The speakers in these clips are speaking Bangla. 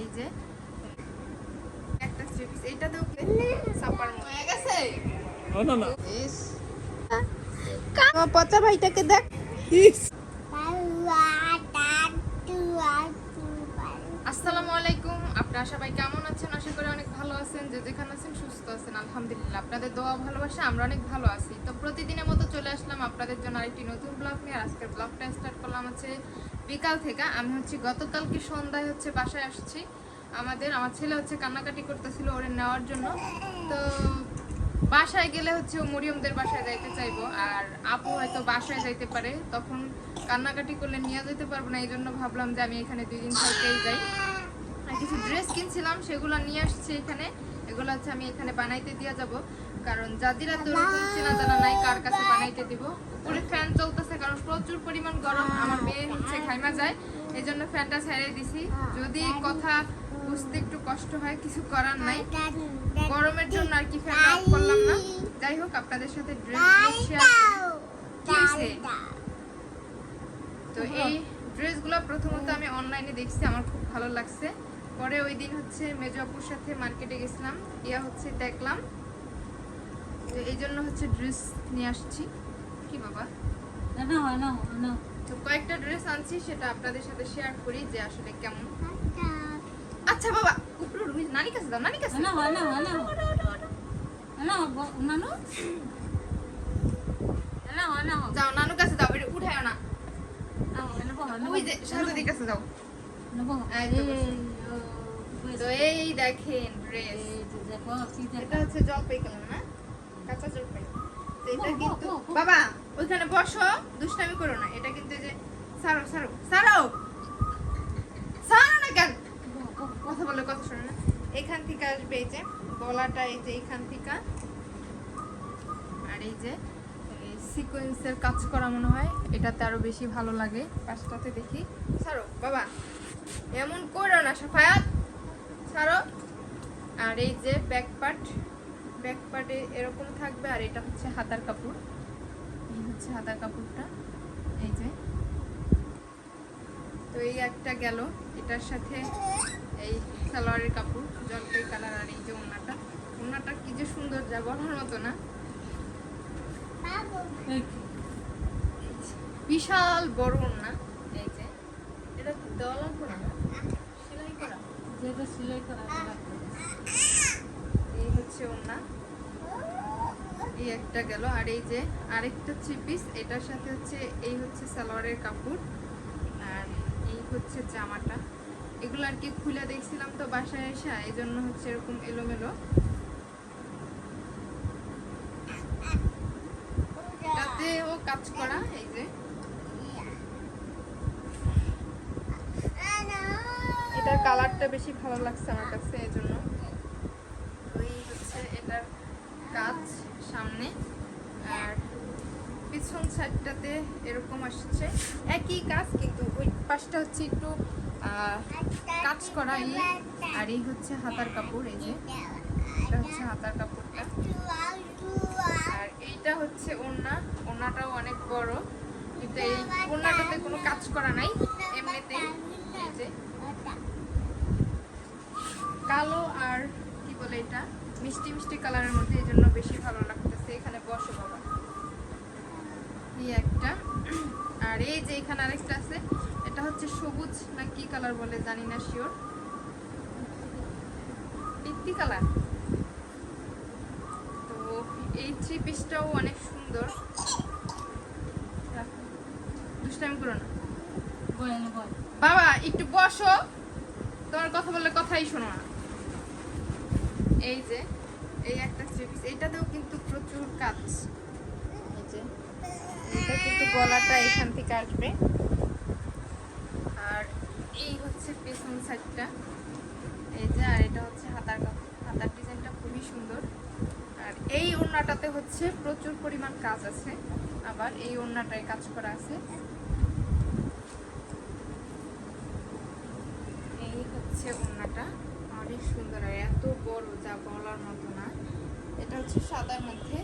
এই যে একটা থ্রি পিস এইটাতেও সাপার হয়ে গেছে? ও না না। ইস। আমার পচা ভাইটাকে দেখ। ইস আসসালামু আলাইকুম। আপনারা সবাই কেমন আছেন? আশা করি অনেক ভালো আছেন। যে যেখানে আছেন সুস্থ আছেন। আলহামদুলিল্লাহ আপনাদের দোয়া ভালোবাসা আমরা অনেক ভালো আছি। তো প্রতিদিনের মতো চলে আসলাম আপনাদের জন্য আরেকটি নতুন ব্লগ নিয়ে। আজকের ব্লগটা স্টার্ট করলাম হচ্ছে বিকাল থেকে আমি হচ্ছে গতকালকে সন্ধ্যায় হচ্ছে বাসায় আসছি। আমাদের, আমার ছেলে হচ্ছে কান্নাকাটি করতেছিল ওরে নেওয়ার জন্য। তো বাসায় গেলে হচ্ছে ও মরিয়মদের বাসায় যাইতে চাইব, আর আপু হয়তো বাসায় যাইতে পারে। তখন কান্নাকাটি করলে নিয়ে যেতে পারব না এই জন্য ভাবলাম যে আমি এখানে দুই দিন থাকতেই যাই। আর কিছু ড্রেস কিনছিলাম, সেগুলো নিয়ে আসছি এখানে। এগুলো হচ্ছে আমি এখানে বানাইতে দিয়ে যাব। কারণ জাদিরা তো চেনা জানা নাই কার কাছে বানাইতে দিব। উপরে ফ্যান চলতেছে, কারণ প্রচুর পরিমাণ গরম আমার মেয়ে হচ্ছে খাইমা যায়। এই জন্য ফ্যানটা ছেড়ে দিছি। যদি কথা বুঝতে একটু কষ্ট হয়, কিছু করার নাই। গরমের জন্য আর কি ফ্যান অফ করলাম না। যাই হোক, আপনাদের সাথে ড্রেস শেয়ার তো এই ড্রেসগুলো প্রথমত আমি অনলাইনে দেখছি, আমার খুব ভালো লাগছে। পরে ওই দিন হচ্ছে মেজপুর সাথে মার্কেটে গেছিলাম। ইয়া হচ্ছে দেখলাম তো এই জন্য হচ্ছে ড্রেস নিয়ে আসছি। কি বাবা? না না না তো কয়েকটা ড্রেস আনছি সেটা আপনাদের সাথে শেয়ার করি যে আসলে কেমন। আচ্ছা। বাবা উপরে নানি কাছে দাও নানি কাছে। না না না না। না নানু? না না যাও নানু কাছে দাও এটা উঠায় না। না ওই যে শাহজাদির কাছে যাও। তো এই দেখেন ড্রেস এটা হচ্ছে জলপাই কালার না? কাঁচা। বাবা, ওইখানে বসো, দুষ্টামি করো না। এটা কিন্তু যে সারো সারো সারো! সারো না কেন? কথা বলে কথা শোনো না। এখান থেকে আসবে এই যে গলাটা, এই যে এখান থেকে। আর এই যে সিকোয়েন্সের কাজ করা মনে হয়। এটাতে আরও বেশি ভালো লাগে। পাশটাতে দেখি। ছাড়ো বাবা। এমন করো না, সাফায়াত। ছাড়ো আর এই যে ব্যাক পার্ট ব্যাক পার্টে এরকম থাকবে আর এটা হচ্ছে হাতার কাপড়। এই হচ্ছে হাতার কাপড়টা। এই যে। তো এই একটা গেল। এটার সাথে এই সালোয়ারের কাপড়, জলপাই কালার আর এই যে ওড়নাটা ওড়নাটা কি যে সুন্দর যা বলার মতো না। বিশাল বড় ওড়না এই যে। এটা দেওয়া লাগবে না সেলাই করা যেটা সিলাই করা এই হচ্ছে ওড়না এই গেল। আর এই যে আরেকটা থ্রি পিস এটার সাথে হচ্ছে এই হচ্ছে সালোয়ারের কাপড় আর এই হচ্ছে জামাটা। এগুলো আর কি খুলে দেখছিলাম তো বাসায় এসে এই জন্য হচ্ছে এরকম এলোমেলো। কাজ করা, এই যে। এটার কালারটা বেশি ভালো লাগছে আমার কাছে এই জন্য ওই হচ্ছে এটার কাজ সামনে, আর পিছন সাইডটাতে এরকম আসছে। একই কাজ, কিন্তু ওই পাশটা হচ্ছে একটু কাজ করা এই আর এই হচ্ছে হাতার কাপড়, এই যে। এটা হচ্ছে হাতার কাপড়টা। আর এইটা হচ্ছে ওড়না। ওড়নাটাও অনেক বড়, কিন্তু এই ওড়নাটাতে কোনো কাজ করা নাই এমনিতে এই যে। কালো আর কি বলে এটা? মিষ্টি মিষ্টি কালারের মধ্যে এই জন্য বেশি ভালো লাগতেছে। এখানে বসো বাবা। এই একটা। আর এই যে এখানে আরেকটা আছে এটা হচ্ছে সবুজ না কি কালার বলে জানি না শিওর পিত্তি কালার। তো এই থ্রি পিসটাও অনেক সুন্দর। দুষ্টামি করো না। বাবা একটু বসো। তোমার কথা বললে কথাই শোনো না। এই যে, এই একটা থ্রি পিস এইটাতেও কিন্তু প্রচুর কাজ। এই যে, এটা কিন্তু গলাটা এখান থেকে আসবে। আর এই হচ্ছে পেছন সাইডটা। এই যে, আর এটা হচ্ছে হাতার হাতার ডিজাইনটা খুবই সুন্দর। আর এই ওড়নাটাতে হচ্ছে প্রচুর পরিমাণ কাজ আছে। আবার এই ওড়নাটায় কাজ করা আছে এই হচ্ছে ওড়নাটা অনেক সুন্দর আর এত বড় যা বলার মতো না, এটা হচ্ছে সাদার মধ্যে।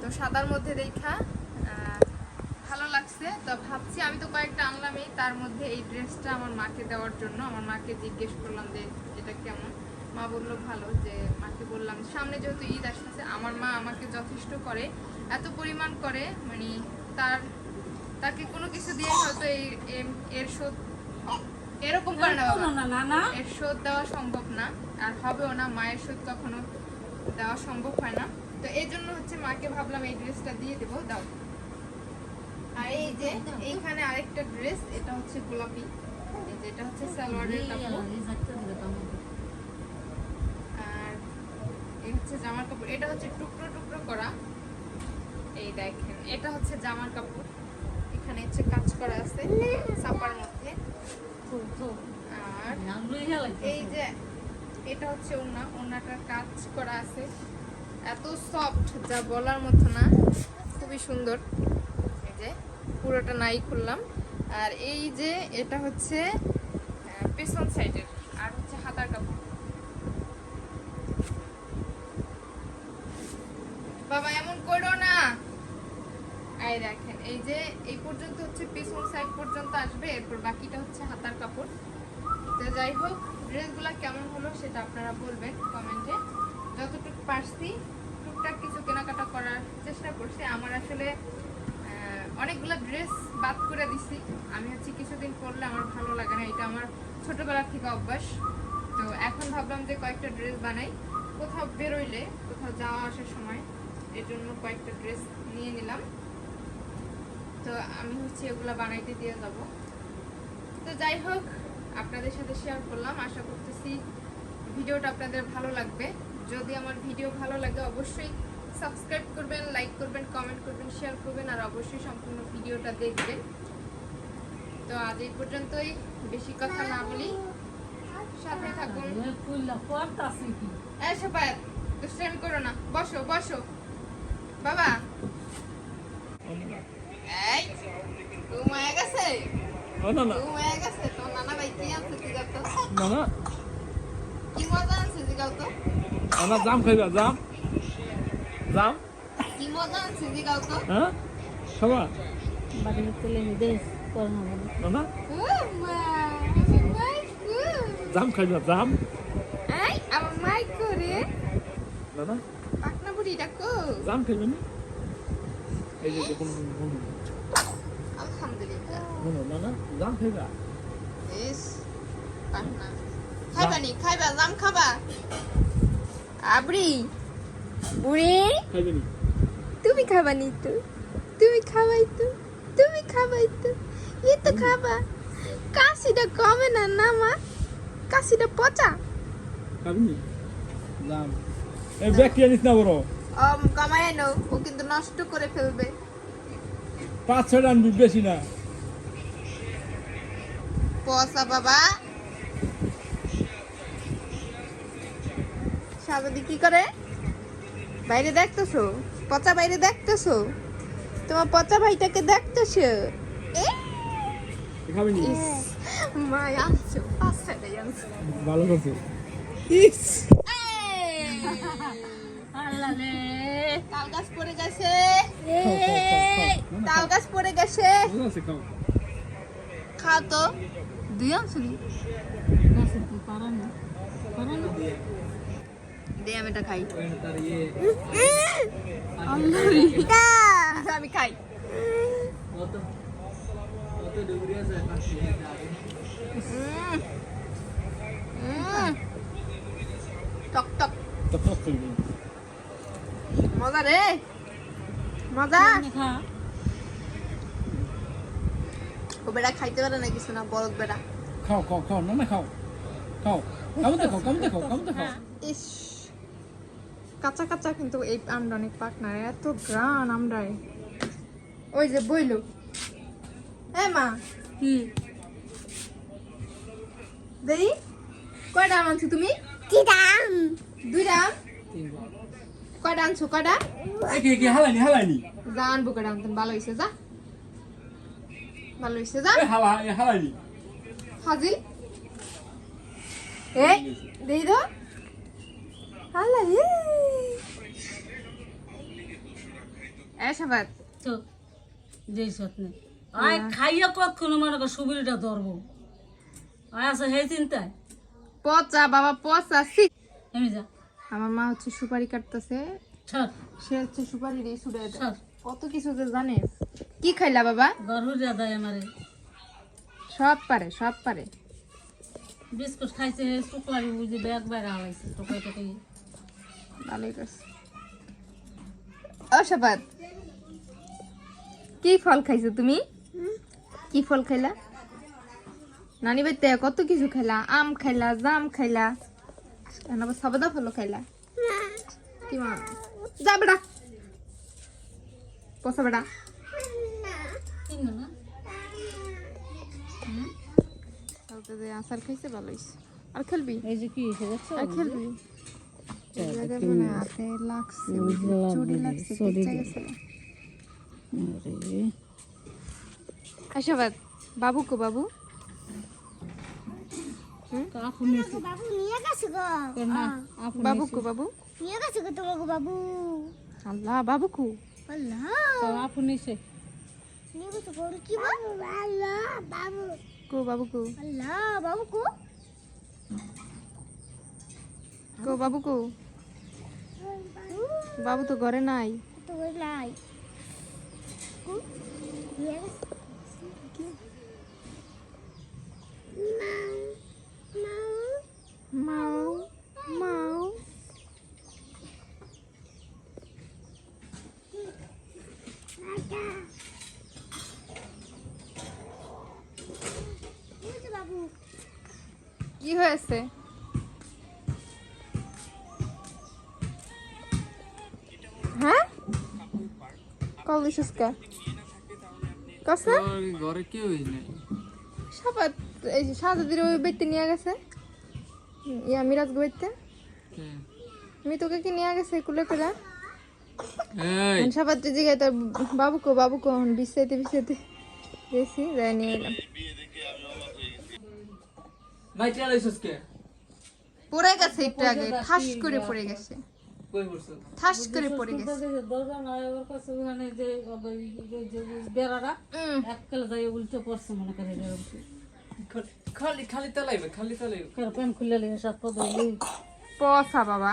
তো সাদার মধ্যে দেখা ভালো লাগছে। তো ভাবছি আমি তো কয়েকটা আনলামই, তার মধ্যে এই ড্রেসটা আমার মাকে দেওয়ার জন্য। আমার মাকে জিজ্ঞেস করলাম যে, এটা কেমন? মা বলল, ভালো। যে মাকে বললাম, সামনে যেহেতু ঈদ আসতেছে, আমার মা আমাকে যথেষ্ট করে, এত পরিমাণ করে মানে তার, তাকে কোনো কিছু দিয়ে হয়তো এই এর শোধ এরকম করে না না না এর শোধ দেওয়া সম্ভব না আর হবেও না মায়ের শোধ কখনো দেওয়া সম্ভব হয় না। তো এই জন্য হচ্ছে মাকে ভাবলাম এই ড্রেসটা দিয়ে দেবো দাও। আর এই যে এইখানে আরেকটা ড্রেস এটা হচ্ছে গোলাপি। এটা হচ্ছে সালোয়ারের কাপড়। আর এই হচ্ছে জামার কাপড়। এটা হচ্ছে টুকরো টুকরো করা। এই দেখেন এটা হচ্ছে জামার কাপড়। এখানে হচ্ছে কাজ করা আছে সাপার মধ্যে। আর এই যে এটা হচ্ছে ওড়না। ওড়নাটার কাজ করা আছে। এত সফট যা বলার মতো না। খুবই সুন্দর। এই যে পুরোটা নাই খুললাম। আর এই যে এটা হচ্ছে পেছন সাইডের আর হচ্ছে হাতার কাপড়। বাবা এই দেখেন, এই যে এই পর্যন্ত হচ্ছে পেছন সাইড পর্যন্ত আসবে, এরপর বাকিটা হচ্ছে হাতার কাপড়। তো যাই হোক ড্রেসগুলো কেমন হলো সেটা আপনারা বলবেন কমেন্টে। যতটুকু পারছি, টুকটাক কিছু কেনাকাটা করার চেষ্টা করছি। আমার আসলে অনেকগুলো ড্রেস বাদ করে দিছি। আমি হচ্ছে কিছুদিন পরলে আমার ভালো লাগে না, এটা আমার ছোটবেলা থেকে অভ্যাস। তো এখন ভাবলাম যে কয়েকটা ড্রেস বানাই। কোথাও বেরোইলে, কোথাও যাওয়া আসার সময়, এর জন্য কয়েকটা ড্রেস নিয়ে নিলাম। তো আমি হচ্ছে এগুলো বানাইতে দিয়ে যাব। তো যাই হোক আপনাদের সাথে শেয়ার করলাম। আশা করতেছি ভিডিওটা আপনাদের ভালো লাগবে। যদি আমার ভিডিও ভালো লাগে অবশ্যই সাবস্ক্রাইব করবেন লাইক করবেন কমেন্ট করবেন শেয়ার করবেন আর অবশ্যই সম্পূর্ণ ভিডিওটা দেখবেন। তো আজ এই পর্যন্তই। বেশি কথা না বলি। সাথে থাকুন। সবাই করো না। বসো বসো। বাবা। এই ঘুমায় গেছে? ও না না। ঘুমায় গেছে? নানা জাম খাইবা জাম। জাম। হ্যাঁ? বাড়ির তুলে জাম জাম। এই আমার মাই করে না না। পাকনা বুড়ি ডাকো জাম খাইবে না? এই যে দেখুন। আলহামদুলিল্লাহ না না জাম খাইবা ইস পাকনা খাইবা নি খাইবা জাম খাবা আবরি বুড়ি খাইবে নি তুমি খাবা নি তো তুমি খাবাই তো তুমি খাবাই তো ই তো খাবা কাশিটা কমে না না মা কাশিটা পচা খাবি নি জাম এই আনিস না বড় কমায় নাও ও কিন্তু নষ্ট করে ফেলবে পাঁচ ছয়টা আনবি বেশি না পচা বাবা? সাবদি কি করে? বাইরে দেখতেছো? পচা বাইরে দেখতেছো? তোমার পচা ভাইটাকে দেখতেছো? ভালো করছে? ইস! তাল গাছ পড়ে গেছে। তাল গাছ পড়ে গেছে। খাও তো। না দে আমি এটা খাই আমি খাই। টক টক মজা রে মজা ও বেড়া খাইতে পারে না কিছু না বলদ বেড়া। খাও খাও খাও না না খাও খাও কামতে খাও কামতে খাও কামতে খাও ইস কাঁচা কাঁচা কিন্তু এই আমটা অনেক পাক না এত গ্রান আমরাই ওই যে বইলো। এ মা। কি? দেই কয়টা আম আনছো তুমি? কি দাম? দুই দাম কয়টা আনছো কয়টা? কি কি হালানি হালানি জান বুকে দাম তুমি ভালো হয়েছে যা। ভালো হয়েছে যা। হালা এই হালানি হাজিল। এই দেই দো। হালা এ এ তো যেই সত্যি আয় খাইয়া কতক্ষণ মনে কর সুবিধাটা ধরবো। আয় আছে হে চিন্তায়। পচা বাবা পচা সি এমনি যা। আমার মা হচ্ছে সুপারি কাটতেছে। সে হচ্ছে সুপারি দিয়ে কত কিছু যে জানে কি খাইলা বাবা? গরুরিয়া দেয় আমারে। সব পারে সব পারে। বিস্কুট খাইছে শুক্লারি বুঝি ব্যাগ বাইরে হালাইছে টোকাই টোকাই ভালোই করছে ও শাবাত কি ফল খাইছো তুমি? কি ফল খাইলা? নানি বাড়িতে কত কিছু খাইলা? আম খাইলা জাম খাইলা সবেদা ফলও খাইলা? কি মা? যা বেড়া পচা বেড়া কিনো না যে আচার খাইছে ভালো হয়েছে আর খেলবি? এই যে কি হয়েছে আর খেলবি? এই জায়গায় হাতে লাগছে চুরি লাগছে আশাবাদ বাবু কো বাবু? আপু বাবু নিয়ে গেছে গো। বাবু কো বাবু? নিয়ে গেছে গো তোমাকে বাবু আল্লাহ বাবু কো? আল্লাহ। তো আপু নিয়ে গেছে কি বাবু? আল্লাহ বাবু। কো বাবু কো আল্লাহ বাবু কো কো বাবু কো বাবু তো ঘরে নাই। তো নাই কো নিয়ে গেছে মাও মাও বাবু কি হয়েছে? হ্যাঁ? কল দিছিস কা? কসে ঘরে কেউই নেই। সাবাত এই যে সাজাদির ওই বেতে নিয়ে গেছে। ইয়া মিরাজ বেতে আমি তোকে কি নিয়ে গেছে কুলে করে এই। সাবাত যে জায়গায় তোর বাবু কো বাবু কো বিছাইতে বিছাইতে গেছি যাই নিয়ে এলাম ভাই টিয়া লাইছস কে পড়ে গেছে একটু আগে ঠাস করে পড়ে গেছে। কই ঠাস করে পড়ে গেছে। দরজা না ওর কাছে ওখানে যে এককাল যাই উল্টে পড়ছে মনে করে খালি খালি তালাইবে খালি তালাইবে। প্যান খুলে লিয়ে সাত পদ বাবা।